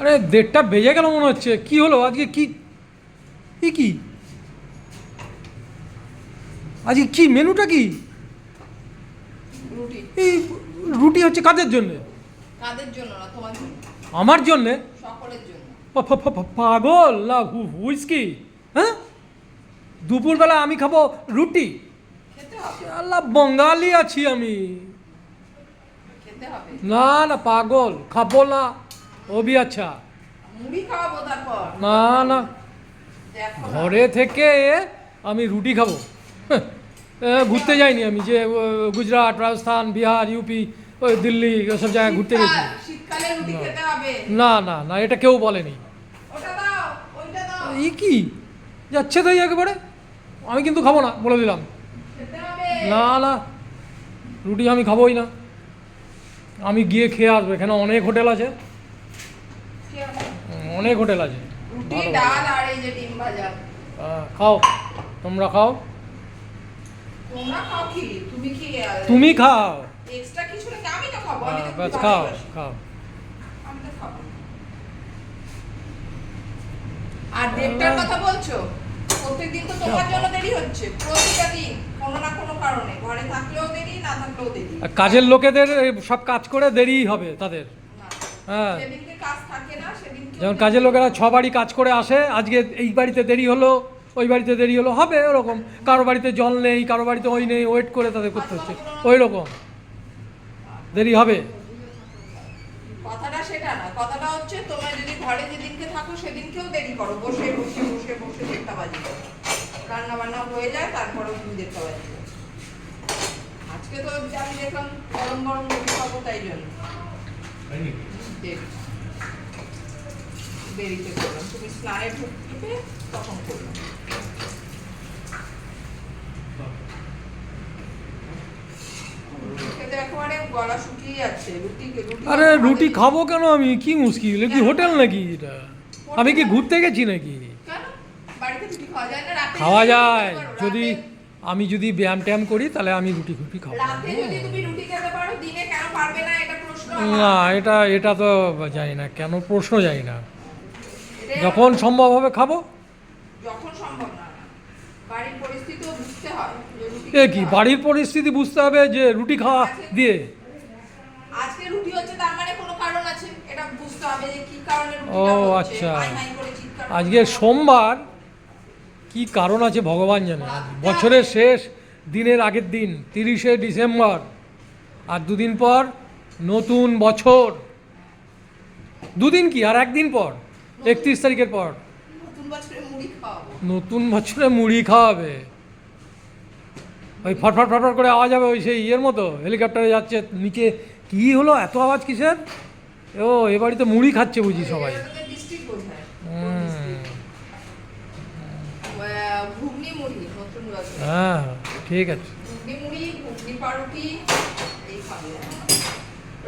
আরে দেড়টা বেজে গেল মনে হচ্ছে। কি হলো? আজকে কি? কি কি? আজকে কি? মেনুটা কি? রুটি। এই রুটি হচ্ছে কাদের জন্যে? কাদের জন্য না তোমার জন্য? আমার জন্যে। সকলের পাগল? না হুইস্কি হ্যাঁ? দুপুরবেলা আমি খাব রুটি। আল্লাহ বঙ্গালি আছি আমি। না না পাগল। খাব না। ও বি আচ্ছা। মুড়ি খাওয়াবো তারপর? না না। ঘরে থেকে আমি রুটি খাব। ঘুরতে যাইনি আমি যে গুজরাট রাজস্থান বিহার ইউপি ওই দিল্লি ওসব জায়গায় ঘুরতে গেছি। না। না না এটা কেউ বলেনি। ই কি? যাচ্ছে তাই একেবারে। আমি কিন্তু খাব না বলে দিলাম। না না রুটি আমি খাবোই না। আমি গিয়ে খেয়ে আসব এখানে অনেক হোটেল আছে। অনেক হোটেল আছে। রুটি ডাল আর এই যে ডিম ভাজা। খাও। তোমরা খাও। তোমরা খাও কি? তুমি কি তুমি খাও। এক্সট্রা কিছু নাকি? আমি তো খাব আমি তো ব্যাস খাও খাও। আমি তো খাব। আর দেড়টার কথা বলছো? প্রত্যেকদিন তো তোমার জন্য দেরি হচ্ছে। প্রতিটা দিন কোনো না কোনো কারণে। ঘরে থাকলেও দেরি না থাকলেও দেরি। কাজের লোকেদের সব কাজ করে দেরিই হবে তাদের। হ্যাঁ। কাজ থাকে যেমন কাজের লোকেরা ছ বাড়ি কাজ করে আসে আজকে এই বাড়িতে দেরি হলো ওই বাড়িতে দেরি হলো হবে ওরকম। কারও বাড়িতে জল নেই কারও বাড়িতে ওই নেই ওয়েট করে তাদের করতে হচ্ছে। ওই রকম। দেরি হবে। কথাটা সেটা না কথাটা হচ্ছে তোমরা যদি ঘরে যেদিনকে থাকো সেদিনকেও দেরি করো বসে বসে বসে বসে দেড়টা রান্না বান্না হয়ে যায় তারপরে তুমি দেড়টা আজকে তো আমি দেখলাম গরম গরম রুটি খাব তাই জন্য। দেরিতে করলাম। তুমি স্নানে ঢুকবে তখন করলাম। খেতে একেবারে গলা শুকিয়ে যাচ্ছে। রুটি রুটি আরে রুটি খাব? কেন আমি? কি মুশকিল? কি হোটেল নাকি এটা? আমি কি ঘুরতে গেছি নাকি? কেন? বাড়িতে রুটি খাওয়া যায় না? রাতে খাওয়া যদি আমি যদি ব্যায়াম ট্যায়াম করি তাহলে আমি রুটি ফুটি খাব। রাতে যদি তুমি রুটি খেতে পারো দিনে কেন পারবে না? এটা প্রশ্ন আমার। না এটা এটা তো জানি না। কেন প্রশ্ন জানি না। যখন সম্ভব হবে খাব। যখন সম্ভব না বাড়ির পরিস্থিতিও বুঝতে হয় এ কি বাড়ির পরিস্থিতি বুঝতে হবে যে রুটি খাওয়া দিয়ে? আজকে রুটি হচ্ছে তার মানে কোনো কারণ আছে? এটা বুঝতে হবে যে কি কারণে ও, আচ্ছা। আজকে সোমবার কি কারণ আছে ভগবান জানে? বছরের শেষ দিনের আগের দিন তিরিশে ডিসেম্বর আর দুদিন পর নতুন বছর। দুদিন কি আর একদিন পর? একত্রিশ তারিখের পর। নতুন বছরে মুড়ি খাওয়াবো। ওই ফটফট ফটফট করে আওয়াজ হবে ওই সেই ইয়ের মতো হেলিকপ্টারে যাচ্ছে নিচে কি হলো এত আওয়াজ কিসের? ও এ বাড়িতে মুড়ি খাচ্ছে বুঝি সবাই। হ্যাঁ ঠিক আছে।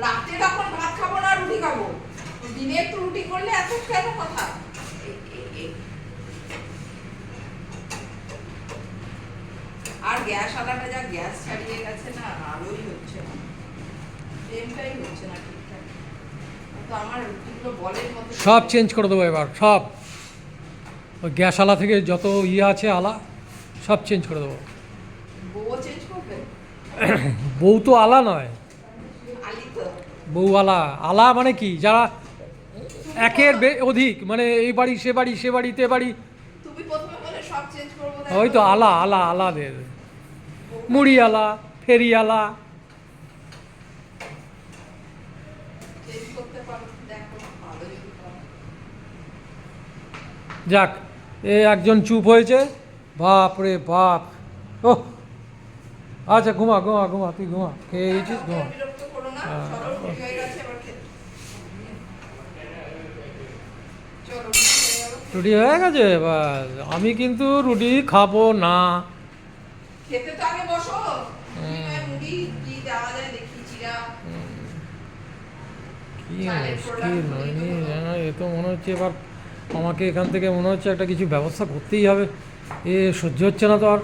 রাতে তখন ভাত খাব না রুটি খাব। দিনে একটু রুটি করলে এত কেন কথা। আর গ্যাস আলাটা যা গ্যাস ছাড়িয়ে গেছে না আলোই হচ্ছে না। ফ্লেমটাই হচ্ছে না ঠিকঠাক। তো আমার রুটিগুলো বলের মতো সব চেঞ্জ করে দেবো এবার সব। ওই গ্যাস আলা থেকে যত ইয়ে আছে আলা সব চেঞ্জ করে দেবো। বউ চেঞ্জ করবে? বউ তো আলা নয়। তো বউ আলা আলা মানে কি? যারা একের অধিক মানে এই বাড়ি সে বাড়ি সে বাড়ি তে বাড়ি। ওই তো আলা আলা আলাদের মুড়ি আলা ফেরি আলা চেঞ্জ করতে পারো দেখো ভালো যদি পারো। যাক এ একজন চুপ হয়েছে। বাপ রে বাপ। ও আচ্ছা ঘুমা ঘুমা ঘুমা তুই ঘুমা। খেয়ে গেছিস ঘুমা। রুটি হয়ে গেছে? এবার আমি কিন্তু রুটি খাব না। খেতে তো আগে বসো। মুড়ি কি দেওয়া যায় দেখি চিরা। কি মুশকিল এ তো মনে হচ্ছে এবার আমাকে এখান থেকে মনে হচ্ছে একটা কিছু ব্যবস্থা করতেই হবে। এ সহ্য হচ্ছে না তো আর।